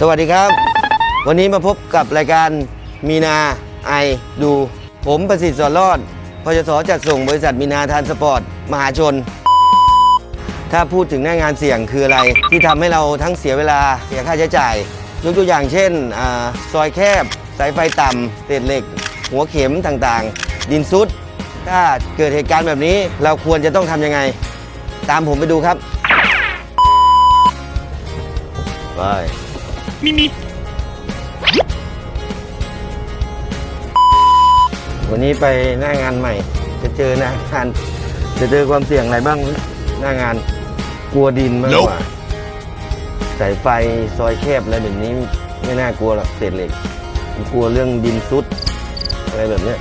สวัสดีครับ วันนี้มาพบกับรายการมีนาไอดู ผมประสิทธิ์สอนรอดพจสจัดส่งบริษัทมีนาทานสปอร์ต มหาชน ถ้าพูดถึงหน้างานเสี่ยงคืออะไร ที่ทำให้เราทั้งเสียเวลาเสียค่าใช้จ่าย ยกตัวอย่างเช่นอาซอยแคบ สายไฟต่ำเศษเหล็ก หัวเข็มต่างๆ ดินซุด ถ้าเกิดเหตุการณ์แบบนี้เราควรจะต้องทำยังไง ตามผมไปดูครับ ไป วันนี้ไปหน้างานใหม่ จะเจอหน้างาน จะเจอความเสี่ยงอะไรบ้างหน้างาน กลัวดินมากกว่าสายไฟซอยแคบอะไรแบบนี้ไม่น่ากลัวหรอกเศษเหล็กกลัวเรื่องดินซุดอะไรแบบเนี้ย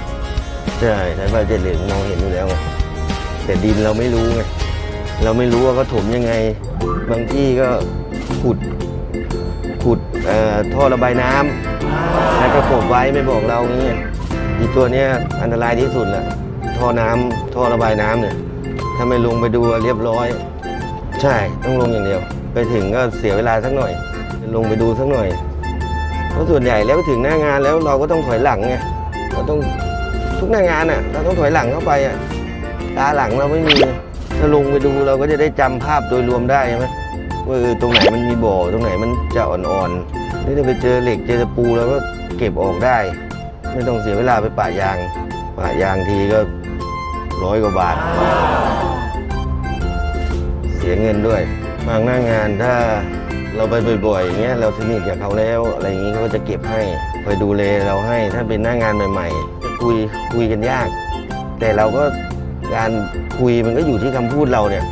ใช่สายไฟเศษเหล็กมองเห็นอยู่แล้วไงแต่ดินเราไม่รู้ไงเราไม่รู้ว่าเขาถมยังไง บางที่ก็ขุด ขุดท่อระบายน้ำแล้วก็กบไว้ไม่บอกเราอย่างเงี้ยอีตัวเนี้ยอันตรายที่สุดแหละท่อน้ำท่อระบายน้ำเนี่ยถ้าไม่ลงไปดูเรียบร้อย ใช่ต้องลงอย่างเดียว ไปถึงก็เสียเวลาสักหน่อย ลงไปดูสักหน่อยเพราะส่วนใหญ่แล้วถึงหน้างานแล้วเราก็ต้องถอยหลังไงเราต้องทุกหน้างานอะเราต้องถอยหลังเข้าไปอะตาหลังเราไม่มีถ้าลงไปดูเราก็จะได้จำภาพโดยรวมได้ใช่ไหม ว่าเออตรงไหนมันมีบ่อตรงไหนมันจะอ่อนๆนี่ถ้าไปเจอเหล็กเจอตะปูเราก็เก็บออกได้ ไม่ต้องเสียเวลาไปป่ายาง ป่ายางทีก็ร้อยกว่าบาท เสียเงินด้วยบางหน้างานถ้าเราไปบ่อยๆอย่างเงี้ยเราสนิทกับเขาแล้วอะไรอย่างงี้เขาก็จะเก็บให้คอยดูแลเราให้ถ้าเป็นหน้างานใหม่ๆจะคุยคุยกันยาก แต่เราก็การคุยมันก็อยู่ที่คำพูดเราเนี่ย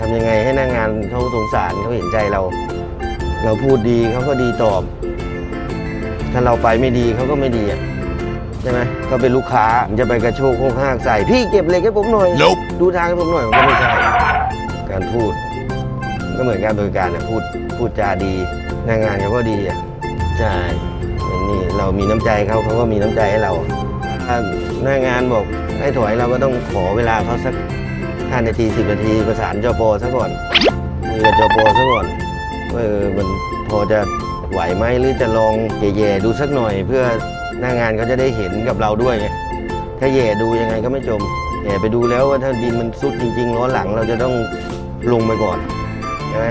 ทำยังไงให้หน้างานเขาสงสารเขาเห็นใจเรา เราพูดดีเขาก็ดีตอบ ถ้าเราไปไม่ดีเขาก็ไม่ดีอะใช่ไหมก็เป็นลูกค้าจะไปกระโชกโคกห้ากใส่พี่เก็บเหล็กให้ผมหน่อย Nope ดูทางให้ผมหน่อยมันก็ไม่ใช่ การพูด ก็เหมือนการบริการนะพูดพูดจาดีหน้างานเขาก็ดีอะใช่อย่างนี่เรามีน้ำใจเขาเขาก็มีน้ำใจให้เราถ้าหน้างานบอกให้ถอยเราก็ต้องขอเวลาเขาสัก ห้านาทีสิบนาทีประสานจอปซะก่อนมีกับจปซะก่อนว่าเออมันพอจะไหวไหมหรือจะลองแย่ๆดูสักหน่อย เพื่อหน้างานเขาจะได้เห็นกับเราด้วยไงถ้าแย่ดูยังไงก็ไม่จมแย่ไปดูแล้วว่าถ้าดินมันซุดจริงๆล้อหลังเราจะต้องลงไปก่อนใช่ไหม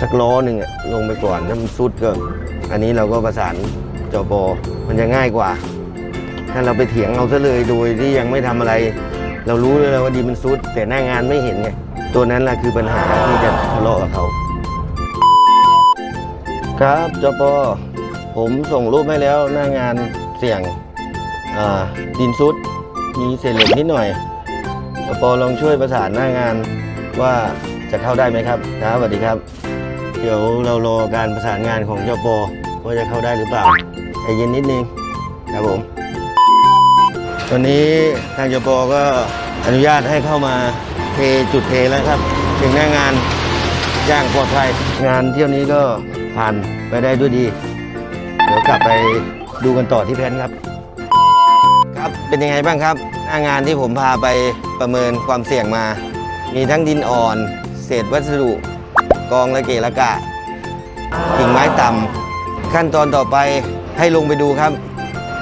สักล้อหนึ่งอะลงไปก่อนถ้ามันซุดก็อันนี้เราก็ประสานจอปมันจะง่ายกว่า ถ้าเราไปเถียงเอาซะเลยโดยที่ยังไม่ทำอะไร เรารู้เลยว่าดินมันซุดแต่หน้างานไม่เห็นไงตัวนั้นแหละคือปัญหาที่จะทะเลาะกับเขาครับจปผมส่งรูปให้แล้วหน้างานเสี่ยงดินซุดมีเศษเหล็กนิดหน่อยจปลองช่วยประสานหน้างานว่าจะเข้าได้ไหมครับครับสวัสดีครับ เดี๋ยวเรารอการประสานงานของจปว่าจะเข้าได้หรือเปล่าใจเย็นนิดนึงครับผม วันนี้ทางจปก็อนุญาตให้เข้ามาเทจุดเทแล้วครับ ถึงหน้างานอย่างปลอดภัยงานเที่ยวนี้ก็ผ่านไปได้ด้วยดี เดี๋ยวกลับไปดูกันต่อที่แพนครับ ครับเป็นยังไงบ้างครับ หน้างานที่ผมพาไปประเมินความเสี่ยงมา มีทั้งดินอ่อน เศษวัสดุ กองระเกะระกะกิ่งไม้ต่ำขั้นตอนต่อไปให้ลงไปดูครับ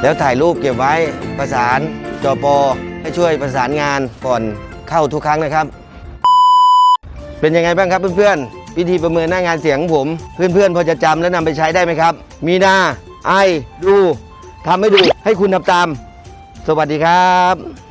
แล้วถ่ายรูปเก็บไว้ประสานจอปอให้ช่วยประสานงานก่อนเข้าทุกครั้งนะครับ เป็นยังไงบ้างครับเพื่อนๆวิธีประเมินหน้างานเสียงของผม เพื่อนๆพอจะจำและนำไปใช้ได้ไหมครับ มีนาไอดูทำให้ดูให้คุณทำตาม สวัสดีครับ